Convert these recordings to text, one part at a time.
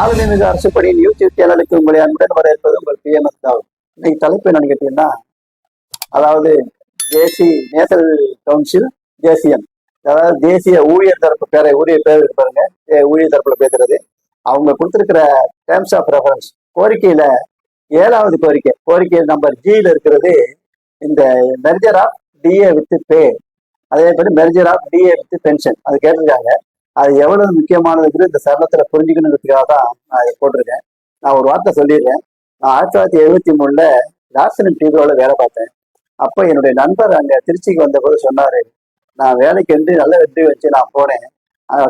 ஆளுநர் அரசுப்படியின் யூடியூப் சேனலுக்கு உங்களை அன்புடன் வரவேற்பது உங்கள் பிஎம்எஸ் தான் இன்னைக்கு தலைப்பு என்னன்னு கேட்டீங்கன்னா அதாவது தேசி நேஷனல் கவுன்சில் தேசியம் அதாவது தேசிய ஊழியர் தரப்பு பேரை ஊழியர் பேர் பாருங்க. ஊழியர் தரப்புல பேசுறது. அவங்க கொடுத்துருக்கிற டேர்ம்ஸ் ஆஃப் ரெஃபரன்ஸ் கோரிக்கையில ஏழாவது கோரிக்கை. கோரிக்கை நம்பர் ஜியில் இருக்கிறது இந்த merger of DA with pay அதே மாதிரி merger of DA with pension அது கேட்டிருக்காங்க. அது எவ்வளவு முக்கியமானதுங்கிறது இந்த சரணத்துல புரிஞ்சுக்கணுங்கிறதுக்காக தான் நான் இதை போட்டிருக்கேன். நான் ஒரு வார்த்தை சொல்லிடுறேன் நான் ஆயிரத்தி தொள்ளாயிரத்தி எழுபத்தி மூணுல லாசனம் டிவியோட வேலை பார்த்தேன். அப்போ என்னுடைய நண்பர் அங்க திருச்சிக்கு வந்தபோது சொன்னாரு நான் வேலைக்கு வந்து நல்ல வெற்றி வச்சு நான் போனேன்.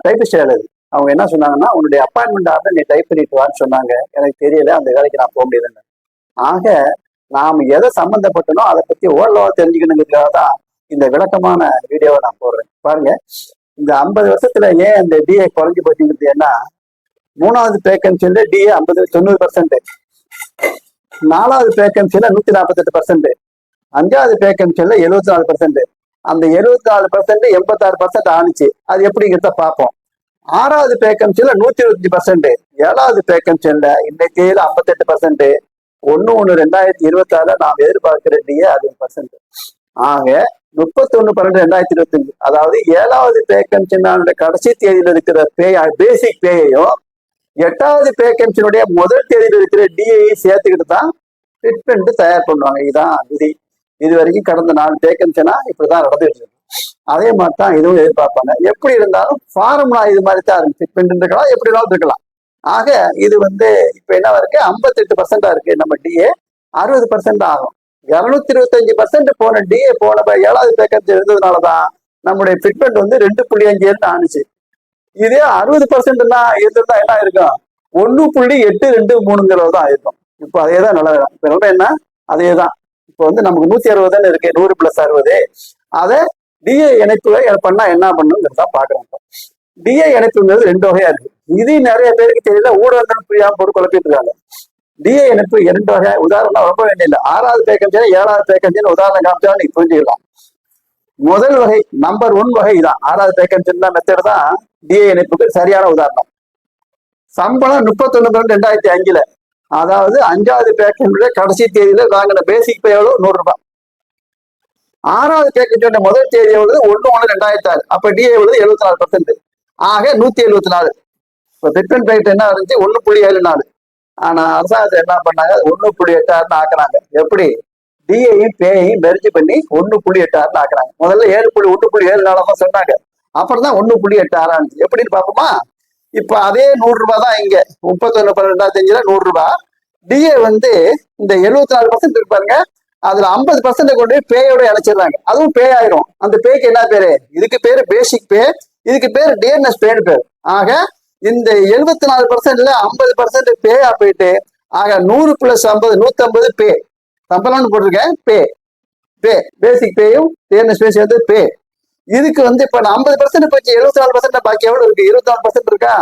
டைப்பிஸ்ட் வேலை அது. அவங்க என்ன சொன்னாங்கன்னா உன்னுடைய அப்பாயின்மெண்ட் ஆர்டர் நீ டைப் பண்ணிட்டு வான்னு சொன்னாங்க. எனக்கு தெரியல அந்த வேலைக்கு நான் போக முடியலன்னு. ஆக நாம் எதை சம்மந்தப்பட்டனோ அதை பத்தி ஓரளவா தெரிஞ்சுக்கணுங்கிறதுக்காக தான் இந்த விளக்கமான வீடியோவை நான் போடுறேன். பாருங்க. இந்த ஐம்பது வருஷத்துல ஏன் இந்த டிஏ குறைஞ்சு போச்சுங்கிறது என்ன மூணாவது வேகன்சியில டிஏ ஐம்பது தொண்ணூறு பர்சன்ட் நாலாவது வேகன்சியில நூத்தி நாற்பத்தெட்டு பர்சன்ட் அஞ்சாவது வேகன்சியில எழுபத்தி நாலு பர்சன்ட் அந்த எழுபத்தி நாலு பர்சன்ட் எண்பத்தாறு பர்சன்ட் ஆணுச்சு. அது எப்படிங்கிறத பார்ப்போம். ஆறாவது வேகன்சியில நூத்தி இருபத்தஞ்சு பர்சன்ட் ஏழாவது வேகன்சியில இன்னைக்கு ஐம்பத்தெட்டு பர்சன்ட் ஒன்னு ஒன்னு ரெண்டாயிரத்தி இருபத்தி ஆறுல நாம் எதிர்பார்க்கிற டிஏ அறுபது பர்சன்ட் ஆக முப்பத்தொன்னு பன்னெண்டு ரெண்டாயிரத்தி இருபத்தஞ்சு அதாவது ஏழாவது வேகன்சினால கடைசி தேதியில் இருக்கிற பே பேசிக் பேயையும் எட்டாவது வேகன்சினுடைய முதல் தேதியில் இருக்கிற டிஏஐ சேர்த்துக்கிட்டு தான் ட்ரீட்மெண்ட் தயார் பண்ணுவாங்க. இதுதான் விதி. இது வரைக்கும் கடந்த நாலு வேகன்சினா இப்படிதான் நடந்துட்டு இருக்கு. அதே மாதிரி தான் இதுவும் எதிர்பார்ப்பாங்க. எப்படி இருந்தாலும் ஃபார்முலா இது மாதிரி தான் இருக்கு. ட்ரீட்மெண்ட் இருக்கலாம் எப்படி வேணாலும் இருக்கலாம் ஆக இது வந்து இப்ப என்ன இருக்கு? ஐம்பத்தெட்டு பர்சன்டா இருக்கு. நம்ம டிஏ அறுபது பர்சன்ட் ஆகும். இருநூத்தி இருபத்தஞ்சு பர்சன்ட் போன டிஏ போன ஏழாவது வேகன்சி இருந்ததுனாலதான் நம்முடைய ஃபிட்மெண்ட் வந்து ரெண்டு புள்ளி அஞ்சு ஏழு ஆணுச்சு. இதே அறுபது பர்சன்ட்னா இருந்திருந்தா என்ன இருக்கும் ஒன்னு புள்ளி எட்டு ரெண்டு மூணுங்கிறது தான் இருக்கும் இப்போ அதே தான் நல்ல இப்போ என்ன? அதே தான் இப்போ வந்து நமக்கு நூத்தி அறுபதுன்னு இருக்கு நூறு பிளஸ் அறுபது. அதை டிஏ இணைப்பு பண்ணா என்ன பண்ணுங்கிறதா பாக்குறோம் டிஏ இணைப்புங்கிறது ரெண்டு வகையா இருக்கு. இது நிறைய பேருக்கு தெரியல. ஊடகங்கள் புரியாம போட்டு குழப்பிட்டு இருக்காங்க டிஏ இணைப்பு இரண்டு வகை. உதாரணம் ரொம்ப வேண்டிய ஆறாவது வேகன்சி ஏழாவது வேகன்சின்னு உதாரணம் காமிச்சா நீங்க புரிஞ்சுக்கலாம். முதல் வகை நம்பர் ஒன் வகை தான் ஆறாவது வேகன்சி மெத்தட் தான் டிஏ இணைப்புக்கு சரியான உதாரணம். சம்பளம் முப்பத்தொன்னு பன்னெண்டு ரெண்டாயிரத்தி அஞ்சுல அதாவது அஞ்சாவது பேக்கேஜோட கடைசி தேதியில வாங்கின பேசிக் பே எவ்வளவு? நூறு ரூபாய். ஆறாவது பேக்கேஜோட முதல் தேதி எவ்வளவு? ஒன்னு ஒன்று ரெண்டாயிரத்தி ஆறு. அப்ப டிஏ எவ்வளவு? எழுபத்தி நாலு பர்சன்ட் ஆக நூத்தி எழுபத்தி நாலு. இப்போ பிட்மெண்ட் பேக்கெட் என்ன இருந்துச்சு ஒன்னு புள்ளி ஏழு நாலு. ஆனா அரசாங்கத்தை என்ன பண்ணாங்க? ஒண்ணு புள்ளி எட்டாறுன்னு ஆக்குறாங்க. ஆக்குனாங்க எப்படி டிஏயும் பேயையும் மெரிஜ் பண்ணி ஒண்ணு புள்ளி எட்டாறுன்னு ஆக்குறாங்க. ஆக்குனாங்க முதல்ல ஏழு புள்ளி ஒன்று புள்ளி ஏழு நாளாக சொன்னாங்க. அப்புறம் தான் ஒண்ணு புள்ளி எட்டு ஆறு எப்படின்னு பார்ப்போமா? இப்ப அதே நூறு ரூபாய் தான் இங்க. முப்பத்தொன்னு பன்னெண்டாயிரத்தி அஞ்சுல நூறு ரூபாய். டிஏ வந்து இந்த எழுபத்தி நாலு பர்சன்ட் இருப்பாருங்க அதுல ஐம்பது பர்சன்ட் கொண்டு போய் பேயோட இணைச்சிடுறாங்க. அதுவும் பே ஆயிரும். அந்த பேக்கு என்ன பேரு? இதுக்கு பேரு பேசிக் பே இதுக்கு பேரு டிஎன்எஸ் பேன்னு பேர். ஆக இந்த எழுபத்தி நாலு பர்சன்ட்ல ஐம்பது பர்சன்ட் பேயா போயிட்டு ஆக நூறு பிளஸ் ஐம்பது நூத்தி ஐம்பது பே சம்பளம்னு போட்டிருக்கேன் பே பே பேசிக் பேயும் டிஎன்எஸ் பேசி சேர்ந்து பே இதுக்கு வந்து இப்ப ஐம்பது பர்சன்ட் போச்சு எழுபத்தி நாலு பர்சன்ட் பாக்கி எவ்வளவு இருக்கு? இருபத்தி நாலு பர்சன்ட் இருக்கா?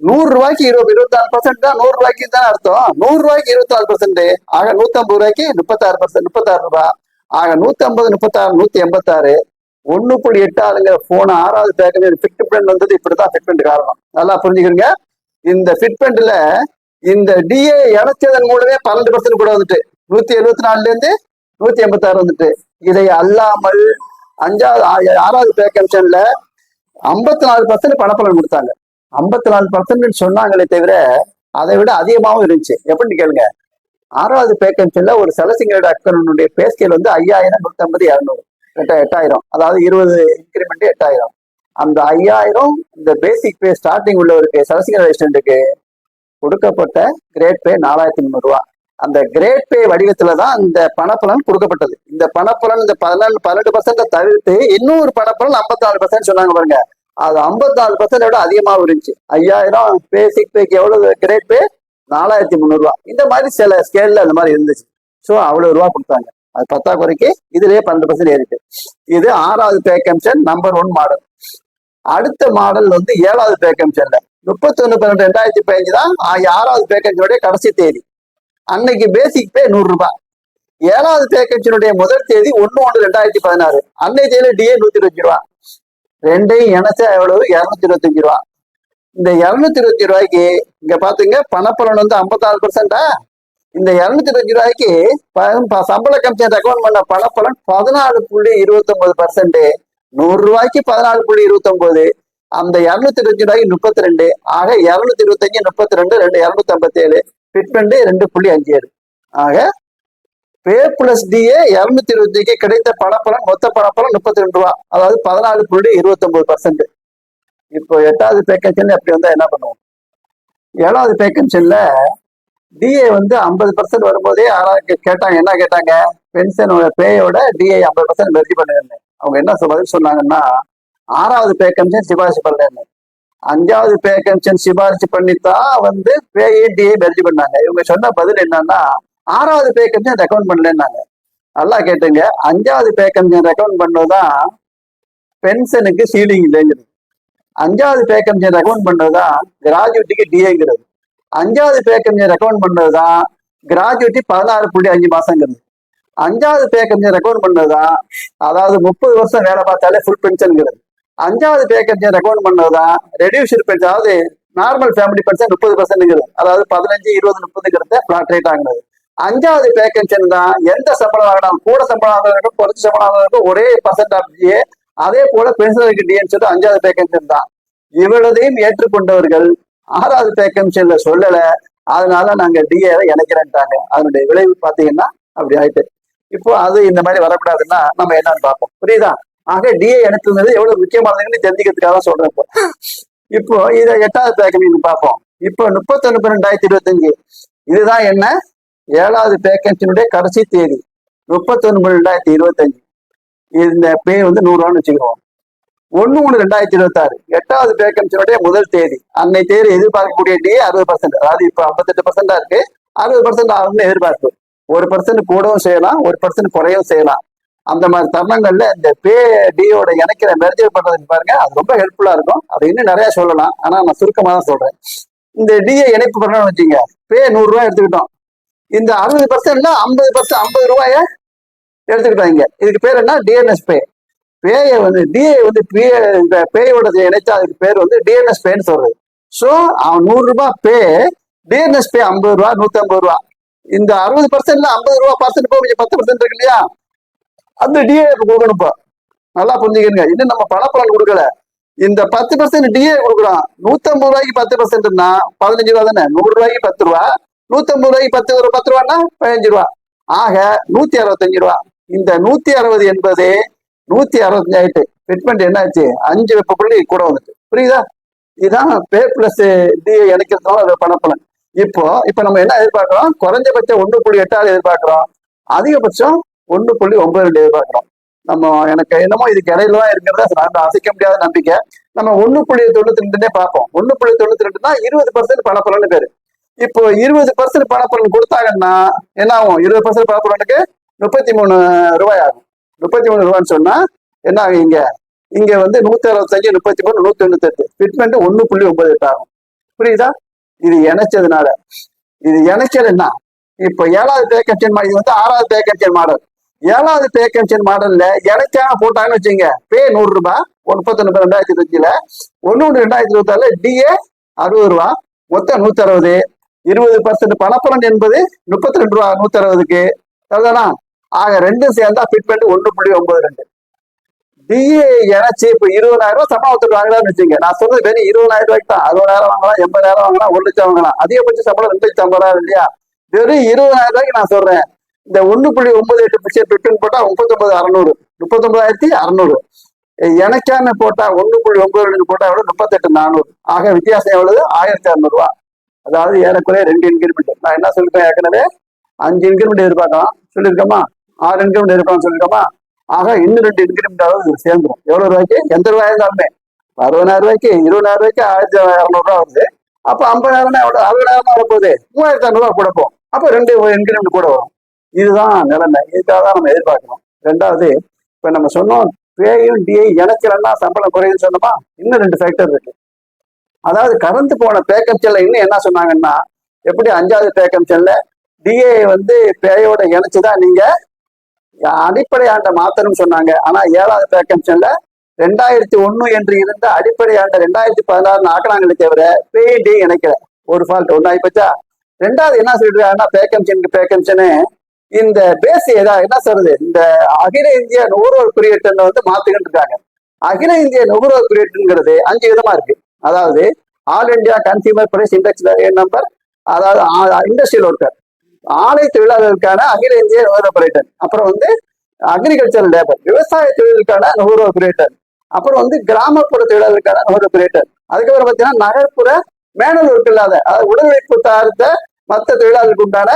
நூறு ரூபாய்க்கு இருபது இருபத்தி நாலு பர்சன்ட் தான் நூறு ரூபாய்க்கு தான் அர்த்தம். நூறு ரூபாய்க்கு இருபத்தி நாலு பர்சன்ட் ஆக நூத்தம்பது ரூபாய்க்கு முப்பத்தாறு பர்சன்ட் முப்பத்தாறு ரூபாய் ஆக நூத்தம்பது முப்பத்தாறு நூத்தி எண்பத்தாறு. ஒண்ணு புள்ளி எட்டு ஆளுங்க போன ஆறாவது பேக்கேஜ் ஃபிட்மெண்ட் வந்தது இப்படிதான் ஃபிட்மெண்ட் காரணம். நல்லா புரிஞ்சுக்கிறீங்க இந்த ஃபிட்மெண்ட்ல இந்த டிஏ இணைச்சதன் மூலமே பன்னெண்டு பர்சன்ட் கூட வந்துட்டு. நூத்தி எழுபத்தி நாலுல இருந்து நூத்தி எண்பத்தாறு வந்துட்டு. இதை அல்லாமல் அஞ்சாவது ஆறாவது பேக்கன்ஷன்ல ஐம்பத்தி நாலு பர்சன்ட் பணப்பலன் கொடுத்தாங்க. ஐம்பத்தி நாலு பர்சன்ட் சொன்னாங்களே தவிர அதை விட அதிகமாகவும் இருந்துச்சு. எப்படின்னு கேளுங்க. ஆறாவது பேக்கன்ஷன்ல ஒரு சலசிங்கரோட அக்கனுடைய பேஸ்கேல் வந்து ஐயாயிரம் நூத்தம்பது இரநூறு. எட்ட எட்டாயிரம். அதாவது இருபது இன்க்ரிமெண்ட் எட்டாயிரம். அந்த ஐயாயிரம் இந்த பேசிக் பே ஸ்டார்டிங் உள்ளவருக்கு செலசிங்கர் ரெசிடென்ட்டுக்கு கொடுக்கப்பட்ட கிரேட் பே நாலாயிரத்தி முந்நூறுரூவா அந்த கிரேட் பே வடிவத்துல தான் இந்த பணப்பலன் கொடுக்கப்பட்டது. இந்த பணப்பலன் இந்த பதினாலு பன்னெண்டு பர்சன்ட தவிர்த்து இன்னொரு பணப்பலன் ஐம்பத்தி நாலு பர்சன்ட் சொன்னாங்க பாருங்க. அது ஐம்பத்தி நாலு பர்சன்ட் விட அதிகமாக இருந்துச்சு. ஐயாயிரம் பேசிக் பேக்கு எவ்வளவு கிரேட் பே நாலாயிரத்தி முந்நூறுரூவா இந்த மாதிரி சில ஸ்கேல்ல அந்த மாதிரி இருந்துச்சு. ஸோ அவ்வளவு ரூபா கொடுத்தாங்க. அது பத்தாக்குறைக்கு இதுலயே பன்னெண்டு பர்சன்ட் ஏறிட்டு. இது ஆறாவது pay commission number one model அடுத்த மாடல் வந்து ஏழாவது பே கமிஷன்ல முப்பத்தொன்னு பன்னெண்டு ரெண்டாயிரத்தி பதினஞ்சு தான் ஆறாவது பே கமிஷனுடைய கடைசி தேதி. அன்னைக்கு பேசிக் பே நூறு ரூபாய் ஏழாவது பே கமிஷனுடைய முதல் தேதி ஒன்னு ஒன்று ரெண்டாயிரத்தி பதினாறு. அன்னை தேதியில டிஏ நூத்தி இருபத்தி ரூபா. ரெண்டையும் இணைச்சா எவ்வளவு? இருநூத்தி இருபத்தஞ்சு ரூபா. இந்த இருநூத்தி இருபத்தி ரூபாய்க்கு இங்க பாத்தீங்க பணப்பலன் வந்து ஐம்பத்தாறு பர்சன்டா இந்த இருநூத்தி இருபத்தி ரூபாய்க்கு சம்பள கமிஷன் ரெக்கமெண்ட் பண்ண பணப்பலன் பதினாலு புள்ளி இருபத்தி ஒன்பது பர்சன்ட் நூறு ரூபாய்க்கு பதினாலு புள்ளி இருபத்தி ஒன்பது அந்த இருநூத்தி இருபத்தி ரூபாய்க்கு முப்பத்தி ரெண்டு ஆக இருநூத்தி இருபத்தஞ்சு முப்பத்தி ரெண்டு ரெண்டு இருநூத்தி ஐம்பத்தி ஏழு ஃபிட்மெண்ட் ரெண்டு புள்ளி அஞ்சு ஏழு ஆக பே பிளஸ் டிஏ இருநூத்தி இருபத்திக்கு கிடைத்த பணப்பலன் மொத்த பணப்பலன் முப்பத்தி ரெண்டு ரூபா. அதாவது பதினாலு புள்ளி இருபத்தி ஒன்பது பர்சன்ட் இப்போ எட்டாவது பேக்கேஜ்ல அப்படி வந்தா என்ன பண்ணுவோம்? ஏழாவது பேக்கேஜ்ல டிஏ வந்து ஐம்பது பர்சன்ட் வரும்போதே ஆறாவது கேட்டாங்க. என்ன கேட்டாங்க? பென்ஷனோட பேயோட டிஏ ஐம்பது பர்சன்ட் வெற்றி பண்ணுங்க அவங்க என்ன பதில் சொன்னாங்கன்னா ஆறாவது பே கமிஷன் சிபாரிசு பண்ணலன்னு. அஞ்சாவது பே கமிஷன் சிபாரிசு பண்ணித்தான் வந்து பேயை டிஏ மெர்ஜி பண்ணாங்க. இவங்க சொன்ன பதில் என்னன்னா ஆறாவது பே கமிஷன் ரெக்கமெண்ட் பண்ணலன்னாங்க. நல்லா கேட்டுங்க. அஞ்சாவது பே கமிஷன் ரெக்கமெண்ட் பண்ணதுதான் பென்ஷனுக்கு சீலிங் இல்லைங்கிறது. அஞ்சாவது பே கமிஷன் ரெக்கமெண்ட் பண்ணதுதான் கிராஜுவிட்டிக்கு டிஏங்கிறது அஞ்சாவது பே கமிஷன் ரெக்கமெண்ட் பண்ணதுதான் கிராஜுவிட்டி பதினாறு புள்ளி அஞ்சு மாசங்கிறது. அஞ்சாவது பே கமிஷன் ரெக்கமெண்ட் பண்ணதுதான் அதாவது முப்பது வருஷம் வேலை பார்த்தாலே ஃபுல் பென்ஷன்ங்கிறது அஞ்சாவது பே கமிஷன் ரெக்கமெண்ட் பண்ணதுதான் ரெடியூஷன் பென்ஷன் அதாவது நார்மல் ஃபேமிலி பென்ஷன் முப்பது பர்சன்ட்ங்கிறது அதாவது பதினஞ்சு இருபது முப்பதுங்கிறத பிளாட் ரேட் ஆகுது. அஞ்சாவது பே கமிஷன் தான் எந்த சம்பளம் வாங்கினாலும் கூட சம்பளம் வாங்கினாலும் குறைச்ச சம்பளம் வாங்கினாலும் ஒரே பர்சன்ட் ஆஃப் அதே போல பென்ஷனருக்கு டிஏன்னு சொல்லி அஞ்சாவது பே கமிஷன் தான். இவ்வளதையும் ஏற்றுக்கொண்டவர்கள் ஆறாவது பே சொல்லல. அதனால நாங்க டிஏ இணைக்கிறேன்ட்டாங்க. அதனுடைய விளைவு பாத்தீங்கன்னா அப்படி ஆயிட்டு. இப்போ அது இந்த மாதிரி வரக்கூடாதுன்னா நம்ம என்னன்னு பார்ப்போம். புரியுதா? ஆக டிஏ இணைத்துனது எவ்வளவு முக்கியமானதுன்னு தெரிஞ்சுக்கிறதுக்காக தான் சொல்றேன் இப்போ. இப்போ இதை எட்டாவது பேக்கன் பார்ப்போம். இப்போ முப்பத்தொன்னு ரெண்டாயிரத்தி இருபத்தஞ்சு. இதுதான் என்ன? ஏழாவது பேக்கன்சினுடைய கடைசி தேதி. முப்பத்தொன்னு ரெண்டாயிரத்தி இருபத்தஞ்சு. இந்த பே வந்து நூறு வச்சுக்கிறோம். ஒண்ணு ஒன்று ரெண்டாயிரத்தி இருபத்தாறு. எட்டாவது வேகன்சியோடைய முதல் தேதி. அன்னை தேதி எதிர்பார்க்கக்கூடிய டிஏ அறுபது பர்சன்ட் அதாவது இப்போ ஐம்பத்தெட்டு பர்சன்டா இருக்கு. அறுபது பர்சன்ட் ஆகும்னு எதிர்பார்ப்பு. ஒரு பர்சன்ட் கூடவும் செய்யலாம் ஒரு பர்சன்ட் குறையவும் செய்யலாம். அந்த மாதிரி தருணங்கள்ல இந்த பே டியோட இணைக்கிற மெர்ஜர் பண்றதுக்கு பாருங்க அது ரொம்ப ஹெல்ப்ஃபுல்லா இருக்கும். அது இன்னும் நிறைய சொல்லலாம். ஆனா நான் சுருக்கமா தான் சொல்றேன். இந்த டிஏ இணைப்பு பண்ணணும்னு வச்சுங்க. பே நூறு ரூபாய் எடுத்துக்கிட்டோம். இந்த அறுபது பர்சன்ட்ல ஐம்பது பர்சன்ட் ஐம்பது ரூபாய எடுத்துக்கிட்டாங்க இதுக்கு பேர் என்ன? டிஎன்எஸ் பே பேயை வந்து டிஏ வந்து இந்த பேயோட இணைச்சா அதுக்கு பேர் வந்து டிஎன்எஸ் பேன்னு சொல்றது. ஸோ அவன் நூறு ரூபாய் பே டிஎன்எஸ் பே ஐம்பது ரூபா நூத்தி ஐம்பது ரூபா இந்த அறுபது பர்சன்ட்ல ஐம்பது ரூபா பர்சன்ட் போய் பத்து பர்சன்ட் இருக்கு இல்லையா? அந்த டிஏ கொடுக்கணும் இப்போ. நல்லா புரிஞ்சுக்கங்க. இன்னும் நம்ம பணப்பலன் கொடுக்கல. இந்த பத்து பர்சன்ட் டிஏ கொடுக்குறோம் நூத்தம்பது ரூபாய்க்கு பத்து பர்சன்ட்னா பதினஞ்சு ரூபா தானே? நூறு ரூபாய்க்கு பத்து ரூபா. நூத்தம்பது ரூபாய்க்கு பத்து ஒரு பத்து ரூபான்னா பதினஞ்சு ரூபா. ஆக நூத்தி அறுபத்தஞ்சு ரூபா. இந்த நூத்தி அறுபது என்பது நூத்தி அறுபத்தஞ்சு ஆயிட்டு ஃபிட்மெண்ட் என்னாச்சு? அஞ்சு வெப்ப புள்ளி கூட வந்துட்டு. புரியுதா? இதுதான் பே பிளஸ் டி இணைக்கிறதுனால அது பணப்பலன். இப்போ இப்போ நம்ம என்ன எதிர்பார்க்கிறோம்? குறைஞ்சபட்சம் ஒன்று புள்ளி எட்டாவது எதிர்பார்க்கிறோம். அதிகபட்சம் ஒன்று புள்ளி ஒன்பது ரெண்டு எதிர்பார்க்கிறோம். நம்ம எனக்கு என்னமோ இதுக்கு இடையில தான் இருக்கிறதா நான் அசைக்க முடியாத நம்பிக்கை. நம்ம ஒன்று புள்ளி தொண்ணூத்தி ரெண்டுனே பார்ப்போம். ஒன்று புள்ளி தொண்ணூத்தி ரெண்டுனா இருபது பர்சன்ட் பணப்பலன்னு பேரு. இப்போ இருபது பர்சன்ட் பணப்பலன் கொடுத்தாங்கன்னா என்ன ஆகும்? இருபது பர்சன்ட் பணப்பலனுக்கு முப்பத்தி மூணு ரூபாய் ஆகும். முப்பத்தி மூணு ரூபான்னு சொன்னா என்ன ஆகும் இங்க? இங்க வந்து நூத்தி அறுபத்தஞ்சு முப்பத்தி மூணு நூத்தி தொண்ணூத்தி எட்டு ஃபிட்மெண்ட் ஒன்னு புள்ளி ஒன்பது எட்டு ஆகும். புரியுதா? இது இணைச்சதுனால. இது இணைச்சது என்ன? இப்போ ஏழாவது பேக்கன்ஷன் இது வந்து ஆறாவது பேக்கன்ஷன் மாடல். ஏழாவது பேக்கன்ஷன் மாடல்ல இணைச்சாங்க போட்டாங்கன்னு வச்சுங்க பே நூறு ரூபாய் முப்பத்தொன்னு ரெண்டாயிரத்தி இருபத்தில ஒன்னு ஒன்று ரெண்டாயிரத்தி இருபத்தாறுல டிஏ அறுபது ரூபா மொத்தம் நூத்தி அறுபது இருபது பர்சன்ட் பணப்பலன் என்பது முப்பத்தி ரெண்டு ரூபா நூத்தி அறுபதுக்கு சரிதானா ஆக ரெண்டும் சேர்ந்தா ஃபிட்மெண்ட் ஒன்று புள்ளி ஒன்பது ரெண்டு. டிஏ இணைச்சு இப்ப இருபதாயிரம் ரூபாய் சம்பளம் ஒருத்தர் வாங்கலாம்னு வச்சுங்க நான் சொன்னது வெறும் இருபதாயிரம் ரூபாய்க்கு தான். அறுபதாயிரம் வாங்கலாம் எண்பதாயிரம் வாங்கலாம் ஒரு லட்சம் வாங்கலாம். அதிகபட்ச சம்பளம் ரெண்டு லட்சம் ஐம்பதாயிரம் இல்லையா? வெறும் இருபதாயிரம் ரூபாய்க்கு நான் சொல்றேன். இந்த ஒன்று புள்ளி ஒன்பது எட்டு பிக்சர் பிட்டுன்னு போட்டா முப்பத்தொன்பது அறநூறு. முப்பத்தொன்பதாயிரத்தி அறநூறு. எனக்கான போட்டா ஒன்று புள்ளி ஒன்பது ரெண்டு போட்டா எவ்வளவு? முப்பத்தெட்டு நானூறு. ஆக வித்தியாசம் எவ்வளவு? ஆயிரத்தி அறநூறுவா. அதாவது ஏறக்குறைய ரெண்டு இன்கிரிமெண்ட் நான் என்ன சொல்லிட்டேன் ஏற்கனவே? அஞ்சு இன்கிரிமெண்ட் எதிர்பார்க்கலாம். சொல்லியிருக்கோமா? ஆறு இன்கிரிமெண்ட் இருக்கணும்னு சொல்லியிருக்கோமா ஆக இன்னும் ரெண்டு இன்கிரிமெண்ட் ஆகுது சேர்ந்துரும். எவ்வளவு ரூபாய்க்கு? எந்த ரூபாய் இருந்தாலுமே. அறுபதாயிரம் ரூபாய்க்கு இருபதாயிரம் ரூபாய்க்கு ஆயிரத்தி இரநூறுவா வருது. அப்போ ஐம்பதாயிரம் எவ்வளவு? அறுபதாயிரம் வரப்போகுது மூவாயிரத்தி ஐநூறுவா கூட போகும். அப்போ ரெண்டு இன்கிரிமெண்ட் கூட வரும். இதுதான் நிலைமை. இதுக்காக தான் நம்ம எதிர்பார்க்கணும் ரெண்டாவது இப்போ நம்ம சொன்னோம் பேயும் டிஐ இணைக்கிறன்னா சம்பளம் குறையுன்னு சொன்னோமா? இன்னும் ரெண்டு ஃபேக்டர் இருக்கு. அதாவது கறந்து போன பேக்கப்ஷன்ல இன்னும் என்ன சொன்னாங்கன்னா எப்படி அஞ்சாவது பேக்கப்ஷன்ல டிஏ வந்து பேயோட இணைச்சுதான் நீங்க அடிப்படை ஆண்டை மாத்தணும்னு சொன்னாங்க. ஆனா ஏழாவது பேக்கம்ஷன்ல ரெண்டாயிரத்தி ஒண்ணு என்று இருந்த அடிப்படை ஆண்டு ரெண்டாயிரத்தி பதினாறு ஆக்கினாங்களே தவிர பெயிண்டே இணைக்கல. ஒரு ஃபால்ட் ஒண்ணு ஆயிப்போச்சா? ரெண்டாவது என்ன சொல்லிருக்காங்கன்னா பேக்கம்சனுக்கு பேக்கம்சனு இந்த பேஸ் ஏதா என்ன சொல்றது? இந்த அகில இந்திய நுகர்வோர் குறியீட்டுன்னு வந்து மாத்துக்கிட்டு இருக்காங்க. அகில இந்திய நுகர்வோர் குறியீட்டுங்கிறது அஞ்சு விதமா இருக்கு. அதாவது all India consumer price index number அதாவது இண்டஸ்ட்ரியல் ஒர்க்கர் ஆலை தொழிலாளர்களுக்கான அகில இந்திய நுகர்வோர் குறியீட்டன் அப்புறம் வந்து அக்ரிகல்ச்சர் லேபர் விவசாய தொழிலுக்கான நுகர்வோர் குறியீட்டன் அப்புறம் வந்து கிராமப்புற தொழிலாளர்களுக்கான நுகர்வோர் குறியீட்டன் அதுக்கப்புறம் பார்த்தீங்கன்னா நகர்ப்புற மேனல் ஒர்க் இல்லாத அதாவது உடல் உழைப்பு சார்ந்த மற்ற தொழிலாளர்களுக்கு உண்டான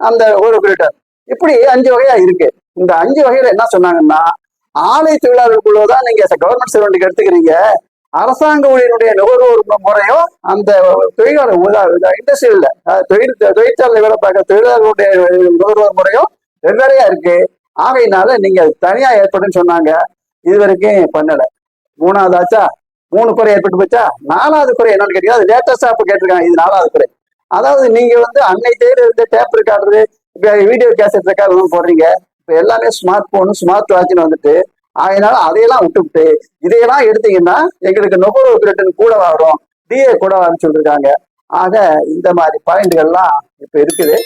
அந்த ஒரு குறியீட்டன் இப்படி அஞ்சு வகையா இருக்கு. இந்த அஞ்சு வகையில என்ன சொன்னாங்கன்னா ஆலை தொழிலாளர்களுக்குள்ளதான் நீங்க கவர்மெண்ட் சர்வெண்ட்டுக்கு எடுத்துக்கிறீங்க. அரசாங்க ஊழியருடைய நுகர்வோர் முறையும் அந்த தொழிலாளர் இண்டஸ்ட்ரியல்ல தொழில் தொழிற்சாலை வேலை பார்க்க தொழிலாளர்களுடைய நுகர்வோர் முறையும் வெவ்வேறையா இருக்கு. ஆகையினால நீங்க தனியா ஏற்படுன்னு சொன்னாங்க. இது வரைக்கும் பண்ணல. மூணாவது ஆச்சா? மூணு குறை ஏற்பட்டு போச்சா? நாலாவது குறை என்னன்னு கேட்டீங்கன்னா அது லேட்டஸ்டா இப்ப கேட்டிருக்காங்க. இது நாலாவது குறை. அதாவது நீங்க வந்து அன்னை தேடி இருந்து tape recorder video cassette record போடுறீங்க. இப்ப எல்லாமே ஸ்மார்ட் போனு ஸ்மார்ட் வாட்ச்னு வந்துட்டு அதனால அதையெல்லாம் விட்டுவிட்டு இதையெல்லாம் எடுத்தீங்கன்னா எங்களுக்கு நுகர்வு ரிட்டர்ன் கூட வரும் டிஏ கூட வரும்னு சொல்லியிருக்காங்க ஆக இந்த மாதிரி பாயிண்ட்கள்லாம் இப்ப இருக்குது.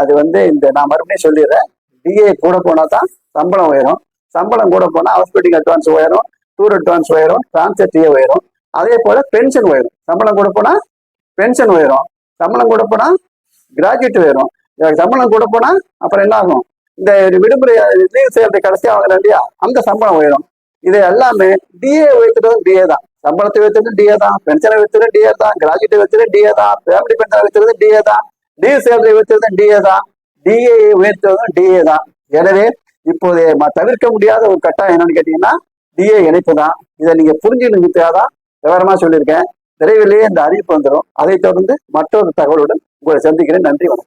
அது வந்து இந்த நான் மறுபடியும் சொல்லிடுறேன். டிஏ கூட போனா தான் சம்பளம் உயரும். சம்பளம் கூட போனா ஹாஸ்பிட்டல் அட்வான்ஸ் உயரும் டூர் அட்வான்ஸ் உயரும் டிரான்ஸ்ஃபர் டிஏ உயரும். அதே போல பென்ஷன் உயரும். சம்பளம் கூட போனா பென்ஷன் உயரும். சம்பளம் கூட போனா கிராஜுவேட் உயரும். சம்பளம் கூட போனா அப்புறம் என்ன ஆகும்? இந்த விடுமுறை லீவ் செய்யறது கடைசியா வாங்குறேன் இல்லையா அந்த சம்பளம் உயரும் இது எல்லாமே டிஏ உயர்த்துறதும் டிஏ தான் சம்பளத்தை வைத்ததும் டிஏ தான் பென்ஷனை வைத்ததும் டிஏ தான் கிராஜுவேட் உயர்த்துறது டிஏ தான் ஃபேமிலி பென்ஷனை உயர்த்துறது டிஏ தான் லீவ் சேலரி வைத்ததும் டிஏ தான் டிஏ உயர்த்துவதும் டிஏ தான் எனவே இப்போது தவிர்க்க முடியாத ஒரு கட்டாயம் என்னன்னு கேட்டீங்கன்னா டிஏ இணைப்பு தான் இதை நீங்க புரிஞ்சுக்கிட்டாதான் விவரமா சொல்லியிருக்கேன் விரைவிலேயே இந்த அறிவிப்பு வந்துடும் அதைத் தொடர்ந்து மற்றொரு தகவலுடன் உங்களை சந்திக்கிறேன் நன்றி வணக்கம்